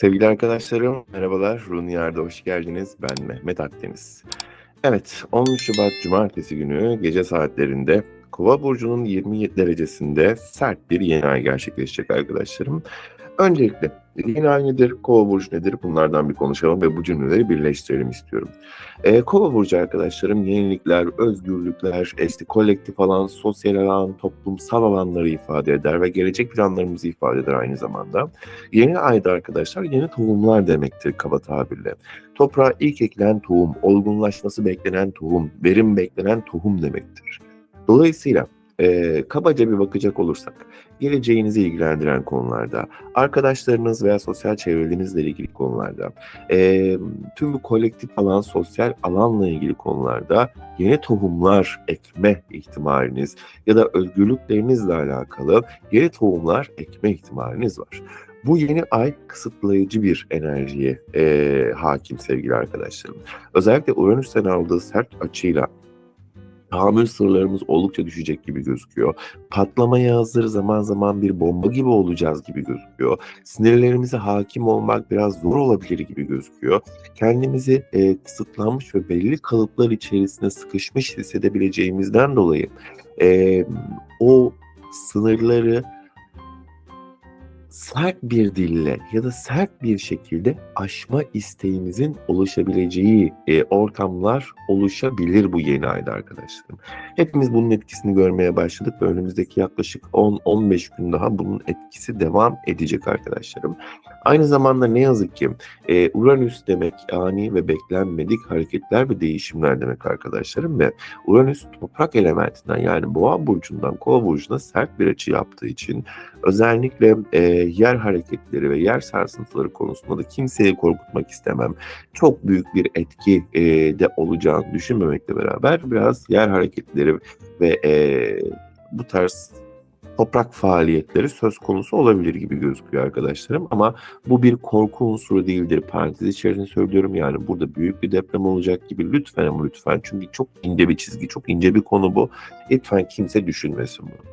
Sevgili arkadaşlarım, merhabalar. Runiyar'da hoş geldiniz. Ben Mehmet Akdeniz. Evet, 10 Şubat Cumartesi günü gece saatlerinde Kova burcunun 27 derecesinde sert bir yeni ay gerçekleşecek arkadaşlarım. Öncelikle yeni ay nedir, kova burcu nedir bunlardan bir konuşalım ve bu cümleleri birleştirelim istiyorum. Ee, kova burcu arkadaşlarım yenilikler, özgürlükler, işte kolektif alan, sosyal alan, toplumsal alanları ifade eder ve gelecek planlarımızı ifade eder aynı zamanda. Yeni ayda arkadaşlar yeni tohumlar demektir kaba tabirle. Toprağa ilk ekilen tohum, olgunlaşması beklenen tohum, verim beklenen tohum demektir. Dolayısıyla e, kabaca bir bakacak olursak, geleceğinizi ilgilendiren konularda, arkadaşlarınız veya sosyal çevrelerinizle ilgili konularda, e, tüm bu kolektif alan, sosyal alanla ilgili konularda yeni tohumlar ekme ihtimaliniz ya da özgürlüklerinizle alakalı yeni tohumlar ekme ihtimaliniz var. Bu yeni ay kısıtlayıcı bir enerjiye e, hakim sevgili arkadaşlarım. Özellikle Uranüs'ten aldığı sert açıyla tahammül sınırlarımız oldukça düşecek gibi gözüküyor. Patlamaya hazır zaman zaman bir bomba gibi olacağız gibi gözüküyor. Sinirlerimize hakim olmak biraz zor olabilir gibi gözüküyor. Kendimizi e, kısıtlanmış ve belli kalıplar içerisinde sıkışmış hissedebileceğimizden dolayı e, o sınırları sert bir dille ya da sert bir şekilde aşma isteğimizin oluşabileceği e, ortamlar oluşabilir bu yeni ayda arkadaşlarım. Hepimiz bunun etkisini görmeye başladık ve önümüzdeki yaklaşık 10-15 gün daha bunun etkisi devam edecek arkadaşlarım. Aynı zamanda ne yazık ki e, Uranüs demek ani ve beklenmedik hareketler ve değişimler demek arkadaşlarım ve Uranüs toprak elementinden yani boğa burcundan kova burcuna sert bir açı yaptığı için özellikle e, yer hareketleri ve yer sarsıntıları konusunda da kimseyi korkutmak istemem. Çok büyük bir etki e, de olacağını düşünmemekle beraber biraz yer hareketleri ve e, bu tarz toprak faaliyetleri söz konusu olabilir gibi gözüküyor arkadaşlarım. Ama bu bir korku unsuru değildir. Parantez içerisinde söylüyorum yani burada büyük bir deprem olacak gibi lütfen ama lütfen. Çünkü çok ince bir çizgi, çok ince bir konu bu. Lütfen kimse düşünmesin bunu.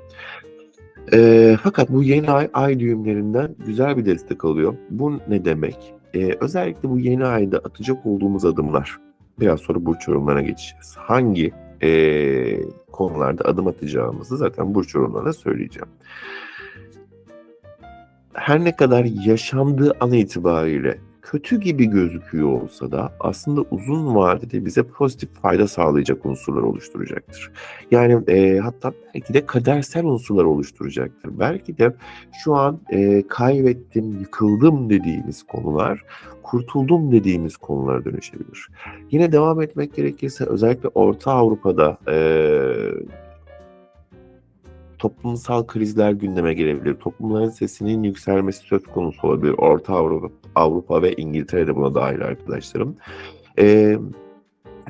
E, fakat bu yeni ay ay düğümlerinden güzel bir destek alıyor. Bu ne demek? E, özellikle bu yeni ayda atacak olduğumuz adımlar. Biraz sonra burç yorumlarına geçeceğiz. Hangi e, konularda adım atacağımızı zaten burç yorumlarına söyleyeceğim. Her ne kadar yaşandığı an itibariyle kötü gibi gözüküyor olsa da aslında uzun vadede bize pozitif fayda sağlayacak unsurlar oluşturacaktır. Yani e, hatta belki de kadersel unsurlar oluşturacaktır. Belki de şu an e, kaybettim, yıkıldım dediğimiz konular, kurtuldum dediğimiz konulara dönüşebilir. Yine devam etmek gerekirse özellikle Orta Avrupa'da e, toplumsal krizler gündeme gelebilir. Toplumların sesinin yükselmesi söz konusu olabilir. Orta Avrupa, Avrupa ve İngiltere'de buna dahil arkadaşlarım. Ee,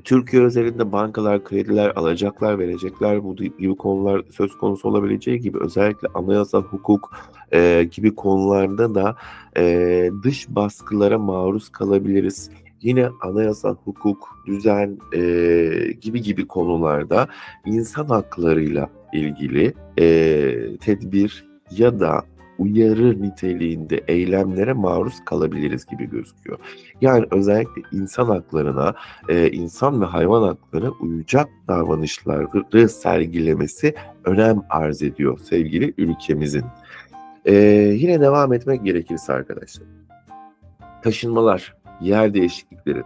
Türkiye özelinde bankalar, krediler, alacaklar, verecekler bu gibi konular söz konusu olabileceği gibi özellikle anayasal hukuk e, gibi konularda da e, dış baskılara maruz kalabiliriz. Yine anayasal hukuk, düzen e, gibi gibi konularda insan haklarıyla ilgili e, tedbir ya da uyarı niteliğinde eylemlere maruz kalabiliriz gibi gözüküyor. Yani özellikle insan haklarına, e, insan ve hayvan haklarına uyacak davranışları sergilemesi önem arz ediyor sevgili ülkemizin. E, yine devam etmek gerekirse arkadaşlar. Taşınmalar, yer değişiklikleri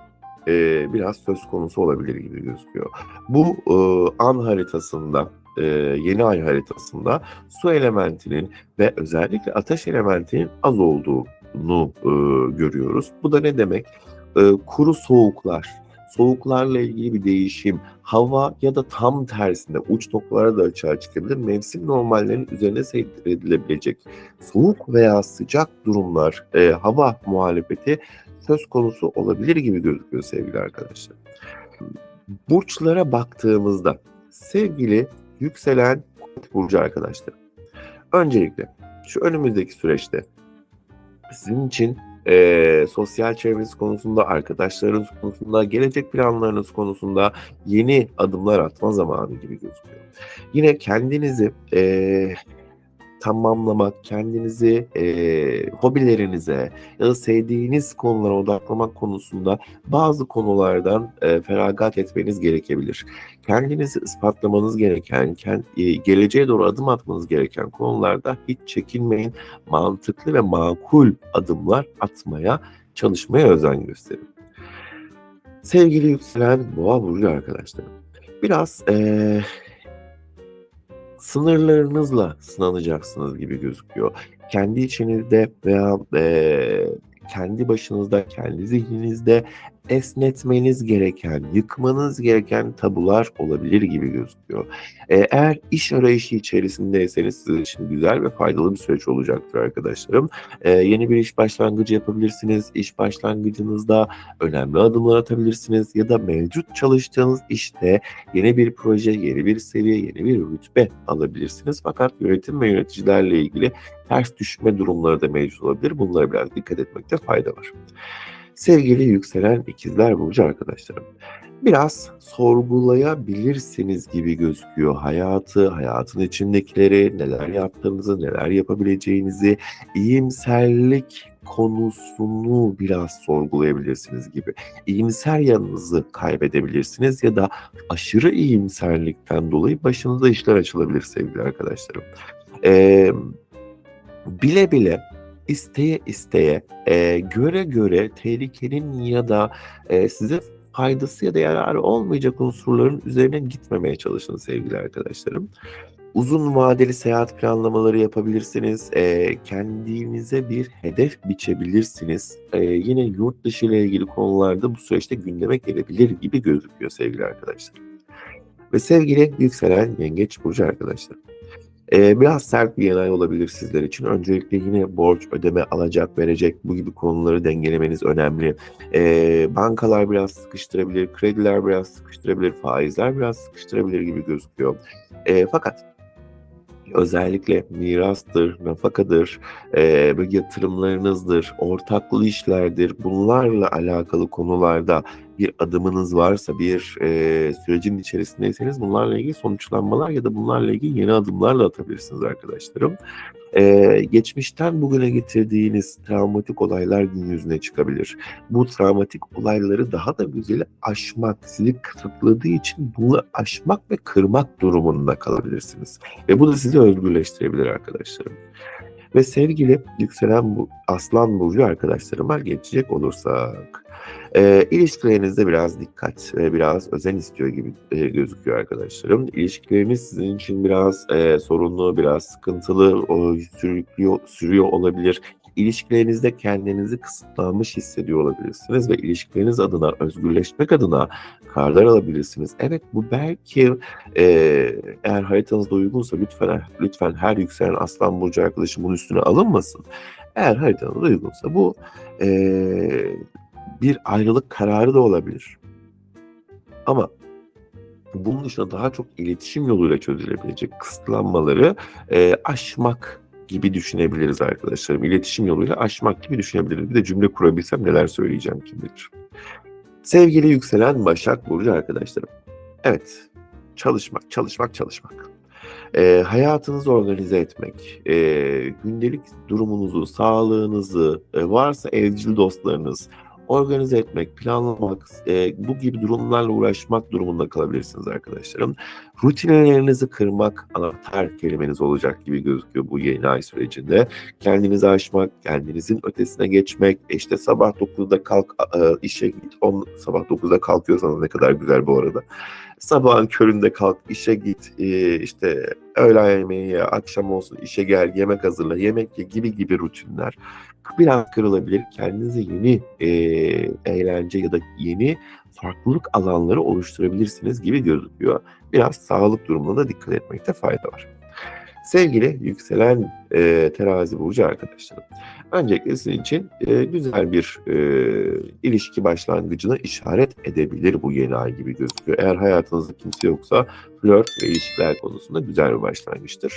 e, biraz söz konusu olabilir gibi gözüküyor. Bu e, an haritasında e, yeni ay haritasında su elementinin ve özellikle ateş elementinin az olduğunu e, görüyoruz. Bu da ne demek? E, kuru soğuklar, soğuklarla ilgili bir değişim, hava ya da tam tersinde uç noktalara da açığa çıkabilir. Mevsim normallerinin üzerine seyredilebilecek soğuk veya sıcak durumlar, e, hava muhalefeti söz konusu olabilir gibi gözüküyor sevgili arkadaşlar. Burçlara baktığımızda sevgili yükselen burcu arkadaşlar. Öncelikle şu önümüzdeki süreçte sizin için e, sosyal çevreniz konusunda, arkadaşlarınız konusunda, gelecek planlarınız konusunda yeni adımlar atma zamanı gibi gözüküyor. Yine kendinizi e, tamamlamak, kendinizi eee, hobilerinize ya da sevdiğiniz konulara odaklamak konusunda bazı konulardan eee, feragat etmeniz gerekebilir. Kendinizi ispatlamanız gereken, ken- eee, geleceğe doğru adım atmanız gereken konularda hiç çekinmeyin. Mantıklı ve makul adımlar atmaya, çalışmaya özen gösterin. Sevgili yükselen boğa burcu arkadaşlarım, biraz eee, sınırlarınızla sınanacaksınız gibi gözüküyor. Kendi içinizde veya eee, kendi başınızda, kendi zihninizde esnetmeniz gereken, yıkmanız gereken tabular olabilir gibi gözüküyor. Eee, eğer iş arayışı içerisindeyseniz sizin için güzel ve faydalı bir süreç olacaktır arkadaşlarım. Eee, yeni bir iş başlangıcı yapabilirsiniz. İş başlangıcınızda önemli adımlar atabilirsiniz ya da mevcut çalıştığınız işte yeni bir proje, yeni bir seviye, yeni bir rütbe alabilirsiniz. Fakat yönetim ve yöneticilerle ilgili ters düşme durumları da mevcut olabilir. Bunlara biraz dikkat etmekte fayda var. Sevgili yükselen ikizler burcu arkadaşlarım, biraz sorgulayabilirsiniz gibi gözüküyor hayatı, hayatın içindekileri, neler yaptığınızı, neler yapabileceğinizi, iyimserlik konusunu biraz sorgulayabilirsiniz gibi. İyimser yanınızı kaybedebilirsiniz ya da aşırı iyimserlikten dolayı başınıza işler açılabilir sevgili arkadaşlarım. Eee, bile bile, isteye isteye, eee, göre göre tehlikenin ya da eee, size faydası ya da yararı olmayacak unsurların üzerine gitmemeye çalışın sevgili arkadaşlarım. Uzun vadeli seyahat planlamaları yapabilirsiniz. Eee, kendinize bir hedef biçebilirsiniz. Eee, yine yurt dışı ile ilgili konularda bu süreçte gündeme gelebilir gibi gözüküyor sevgili arkadaşlar. Ve sevgili yükselen yengeç burcu arkadaşlarım. Eee, biraz sert bir yeni ay olabilir sizler için. Öncelikle yine borç, ödeme, alacak, verecek bu gibi konuları dengelemeniz önemli. Eee, bankalar biraz sıkıştırabilir, krediler biraz sıkıştırabilir, faizler biraz sıkıştırabilir gibi gözüküyor. Eee, fakat özellikle mirastır, nafakadır, böyle yatırımlarınızdır, ortaklı işlerdir, bunlarla alakalı konularda bir adımınız varsa, bir eee, sürecin içerisindeyseniz bunlarla ilgili sonuçlanmalar ya da bunlarla ilgili yeni adımlar da atabilirsiniz arkadaşlarım. Eee, geçmişten bugüne getirdiğiniz travmatik olaylar gün yüzüne çıkabilir. Bu travmatik olayları daha da güzeli aşmak, sizi kısıtladığı için bunu aşmak ve kırmak durumunda kalabilirsiniz. Ve bu da sizi özgürleştirebilir arkadaşlarım. Ve sevgili yükselen bu aslan burcu arkadaşlarıma geçecek olursak, eee, ilişkilerinizde biraz dikkat ve biraz özen istiyor gibi eee, gözüküyor arkadaşlarım. İlişkileriniz sizin için biraz eee, sorunlu, biraz sıkıntılı o, sürüklüyor, sürüyor olabilir. İlişkilerinizde kendinizi kısıtlanmış hissediyor olabilirsiniz ve ilişkileriniz adına, özgürleşmek adına kararlar alabilirsiniz. Evet bu belki eee, eğer haritanızda uygunsa lütfen lütfen her yükselen aslan burcu arkadaşım bunun üstüne alınmasın. Eğer haritanızda uygunsa bu eee, bir ayrılık kararı da olabilir. Ama bunun dışında daha çok iletişim yoluyla çözülebilecek kısıtlanmaları eee, aşmak gibi düşünebiliriz arkadaşlarım. İletişim yoluyla aşmak gibi düşünebiliriz. Bir de cümle kurabilsem neler söyleyeceğim kim bilir. Sevgili yükselen Başak Burcu arkadaşlarım. Evet, çalışmak, çalışmak, çalışmak. Eee, hayatınızı organize etmek, eee, gündelik durumunuzu, sağlığınızı, eee, varsa evcil dostlarınız organize etmek, planlamak, eee, bu gibi durumlarla uğraşmak durumunda kalabilirsiniz arkadaşlarım. Rutinlerinizi kırmak anahtar kelimeniz olacak gibi gözüküyor bu yeni ay sürecinde. Kendinizi aşmak, kendinizin ötesine geçmek, işte sabah 9'da kalk, eee, işe git, on, sabah 9'da kalkıyorsanız ne kadar güzel bu arada. Sabahın köründe kalk, işe git, eee, işte öğlen yemeği ye, akşam olsun işe gel, yemek hazırla, yemek ye gibi gibi rutinler biraz kırılabilir. Kendinize yeni eee, eğlence ya da yeni farklılık alanları oluşturabilirsiniz gibi gözüküyor. Biraz sağlık durumuna da dikkat etmekte fayda var. Sevgili yükselen eee, terazi burcu arkadaşlarım. Öncelikle sizin için eee, güzel bir eee, ilişki başlangıcına işaret edebilir bu yeni ay gibi gözüküyor. Eğer hayatınızda kimse yoksa flört ve ilişkiler konusunda güzel bir başlangıçtır.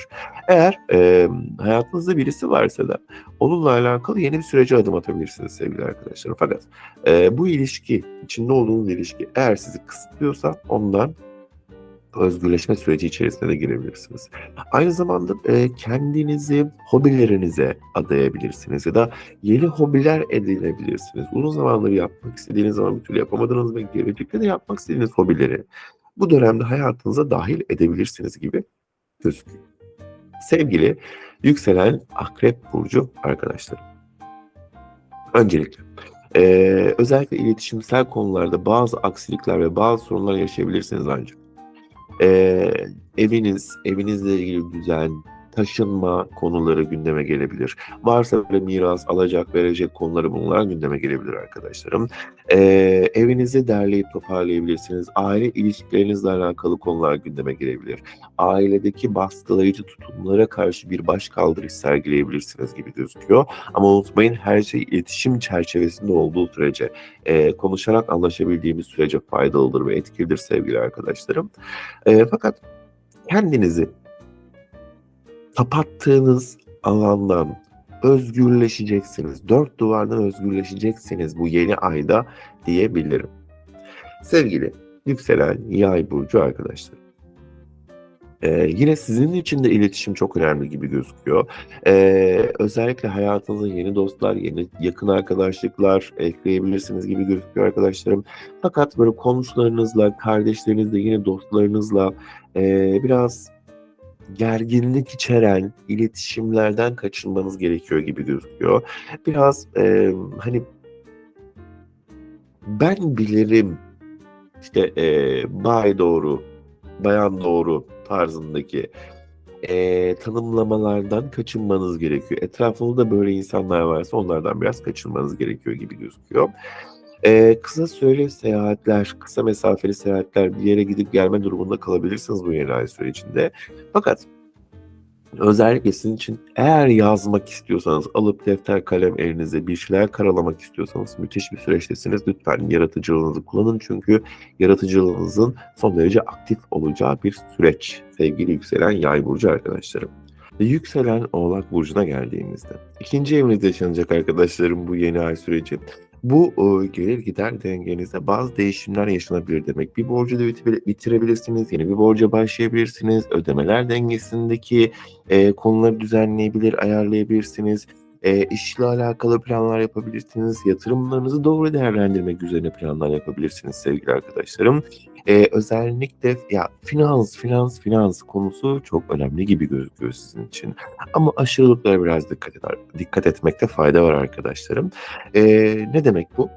Eğer eee, hayatınızda birisi varsa da onunla alakalı yeni bir sürece adım atabilirsiniz sevgili arkadaşlarım. Fakat eee, bu ilişki, içinde olduğunuz ilişki eğer sizi kısıtlıyorsa ondan özgürleşme süreci içerisine de girebilirsiniz. Aynı zamanda, eee, kendinizi hobilerinize adayabilirsiniz ya da yeni hobiler edinebilirsiniz. Uzun zamandır yapmak istediğiniz ama bir türlü yapamadığınız ve gelecekte de yapmak istediğiniz hobileri bu dönemde hayatınıza dâhil edebilirsiniz gibi gözüküyor. Sevgili yükselen Akrep burcu arkadaşlarım. Öncelikle, eee, özellikle iletişimsel konularda bazı aksilikler ve bazı sorunlar yaşayabilirsiniz ancak, eee, eviniz, evinizle ilgili düzen, taşınma konuları gündeme gelebilir. Varsa böyle miras, alacak verecek konuları bunlar gündeme gelebilir arkadaşlarım. Eee, evinizi derleyip toparlayabilirsiniz. Aile ilişkilerinizle alakalı konular gündeme gelebilir. Ailedeki baskılayıcı tutumlara karşı bir başkaldırış sergileyebilirsiniz gibi gözüküyor. Ama unutmayın her şey iletişim çerçevesinde olduğu sürece, eee, konuşarak anlaşabildiğimiz sürece faydalıdır ve etkilidir sevgili arkadaşlarım. Eee, fakat kendinizi kapattığınız alandan özgürleşeceksiniz. Dört duvardan özgürleşeceksiniz bu yeni ayda diyebilirim. Sevgili yükselen Yay burcu arkadaşlarım. Eee, yine sizin için de iletişim çok önemli gibi gözüküyor. Eee, özellikle hayatınıza yeni dostlar, yeni yakın arkadaşlıklar ekleyebilirsiniz gibi gözüküyor arkadaşlarım. Fakat böyle komşularınızla, kardeşlerinizle, yine dostlarınızla, eee, biraz gerginlik içeren iletişimlerden kaçınmanız gerekiyor gibi gözüküyor. Biraz, emm, hani ben bilirim, işte, eee, bay doğru, bayan doğru tarzındaki, eee, tanımlamalardan kaçınmanız gerekiyor. Etrafınızda böyle insanlar varsa onlardan biraz kaçınmanız gerekiyor gibi gözüküyor. Eee, kısa süreli seyahatler, kısa mesafeli seyahatler, bir yere gidip gelme durumunda kalabilirsiniz bu yeni ay sürecinde. Fakat özellikle sizin için eğer yazmak istiyorsanız, alıp defter kalem elinize bir şeyler karalamak istiyorsanız müthiş bir süreçtesiniz. Lütfen yaratıcılığınızı kullanın çünkü yaratıcılığınızın son derece aktif olacağı bir süreç sevgili yükselen Yay burcu arkadaşlarım. Yükselen Oğlak burcuna geldiğimizde 2. evinizde yaşanacak arkadaşlarım bu yeni ay süreci. Bu, gelir gider dengenizde bazı değişimler yaşanabilir demek. Bir borcu da bitirebilirsiniz, yeni bir borca başlayabilirsiniz, ödemeler dengesindeki, eee, konuları düzenleyebilir, ayarlayabilirsiniz. Eee, işle alakalı planlar yapabilirsiniz, yatırımlarınızı doğru değerlendirmek üzerine planlar yapabilirsiniz sevgili arkadaşlarım. Eee, özellikle ya finans, finans, finans konusu çok önemli gibi gözüküyor sizin için. Ama aşırılıklara biraz dikkat eder dikkat etmekte fayda var arkadaşlarım. Eee, ne demek bu?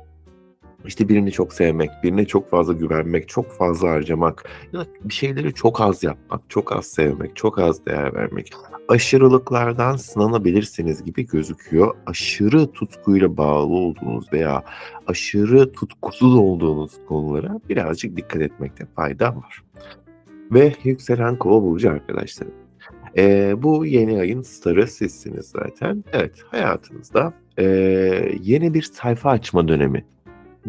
İşte birini çok sevmek, birine çok fazla güvenmek, çok fazla harcamak ya da bir şeyleri çok az yapmak, çok az sevmek, çok az değer vermek. Aşırılıklardan sınanabilirsiniz gibi gözüküyor. Aşırı tutkuyla bağlı olduğunuz veya aşırı tutkusuz olduğunuz konulara birazcık dikkat etmekte fayda var. Ve yükselen Kova burcu arkadaşlarım. Eee, bu yeni ayın starı sizsiniz zaten. Evet, hayatınızda, eee, yeni bir sayfa açma dönemi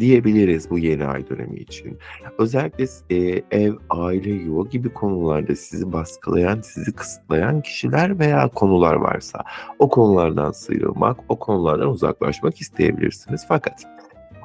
diyebiliriz bu yeni ay dönemi için. Özellikle eee, ev, aile, yuva gibi konularda sizi baskılayan, sizi kısıtlayan kişiler veya konular varsa o konulardan sıyrılmak, o konulardan uzaklaşmak isteyebilirsiniz. Fakat,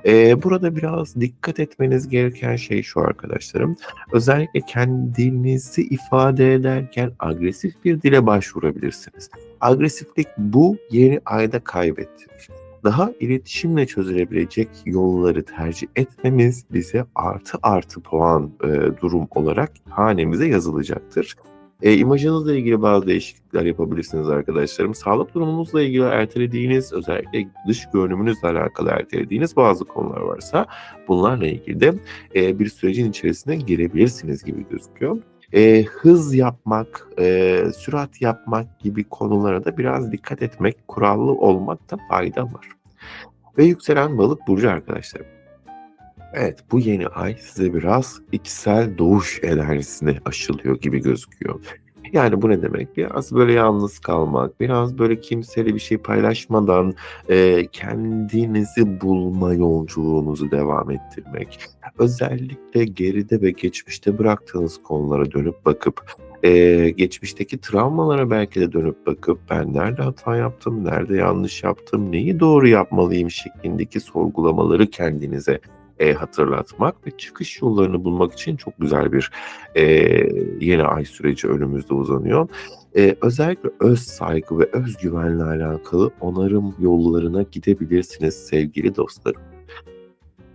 eee, burada biraz dikkat etmeniz gereken şey şu arkadaşlarım, özellikle kendinizi ifade ederken agresif bir dile başvurabilirsiniz. Agresiflik bu yeni ayda kaybettirir. Daha iletişimle çözülebilecek yolları tercih etmemiz bize artı artı puan, eee, durum olarak hanemize yazılacaktır. Eee, imajınızla ilgili bazı değişiklikler yapabilirsiniz arkadaşlarım. Sağlık durumunuzla ilgili ertelediğiniz, özellikle dış görünümünüzle alakalı ertelediğiniz bazı konular varsa bunlarla ilgili de, eee, bir sürecin içerisine girebilirsiniz gibi gözüküyor. Eee, hız yapmak, eee, sürat yapmak gibi konulara da biraz dikkat etmek, kurallı olmakta fayda var. Ve yükselen Balık burcu arkadaşlarım. Evet, bu yeni ay size biraz içsel doğuş enerjisini aşılıyor gibi gözüküyor. Yani bu ne demek? Biraz böyle yalnız kalmak, biraz böyle kimseyle bir şey paylaşmadan, eee, kendinizi bulma yolculuğunuzu devam ettirmek. Özellikle geride ve geçmişte bıraktığınız konulara dönüp bakıp, eee, geçmişteki travmalara belki de dönüp bakıp ben nerede hata yaptım, nerede yanlış yaptım, neyi doğru yapmalıyım şeklindeki sorgulamaları kendinize, eee, hatırlatmak ve çıkış yollarını bulmak için çok güzel bir, eee, yeni ay süreci önümüzde uzanıyor. Eee, özellikle öz saygı ve öz güvenle alakalı onarım yollarına gidebilirsiniz sevgili dostlarım.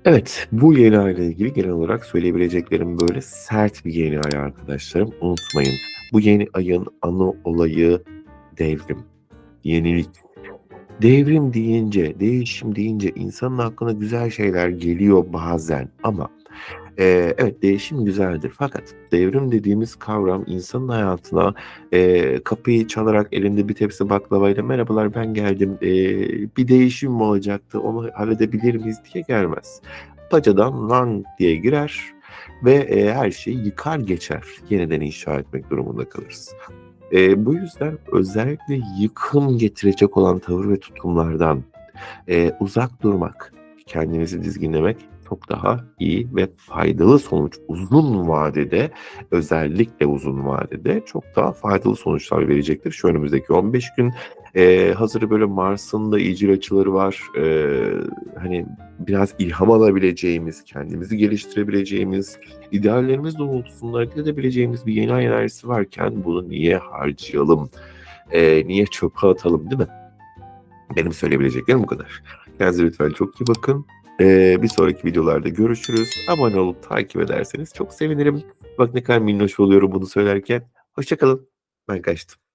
Evet, bu yeni ayla ilgili genel olarak söyleyebileceklerim böyle sert bir yeni ay arkadaşlarım. Unutmayın, bu yeni ayın ana olayı devrim, yenilik. Devrim deyince, değişim deyince insanın aklına güzel şeyler geliyor bazen ama, eee, evet değişim güzeldir fakat devrim dediğimiz kavram insanın hayatına, eee, kapıyı çalarak elinde bir tepsi baklavayla "Merhabalar, ben geldim, eee, bir değişim mi olacaktı, onu halledebilir miyiz?" diye gelmez. Bacadan "lang" diye girer ve, eee, her şeyi yıkar geçer. Yeniden inşa etmek durumunda kalırız. Eee, bu yüzden özellikle yıkım getirecek olan tavır ve tutumlardan, eee, uzak durmak, kendimizi dizginlemek çok daha iyi ve faydalı sonuç uzun vadede, özellikle uzun vadede çok daha faydalı sonuçlar verecektir. Şu önümüzdeki 15 gün, eee, hazır böyle Mars'ın da iyicil açıları var. Eee, hani, biraz ilham alabileceğimiz, kendimizi geliştirebileceğimiz, ideallerimiz doğrultusunda hareket edebileceğimiz bir yeni ay enerjisi varken bunu niye harcayalım, eee, niye çöpe atalım, değil mi? Benim söyleyebileceklerim bu kadar. Kendinize lütfen çok iyi bakın. Eee, bir sonraki videolarda görüşürüz. Abone olup takip ederseniz çok sevinirim. Bak ne kadar minnoş oluyorum bunu söylerken. Hoşça kalın. Ben kaçtım.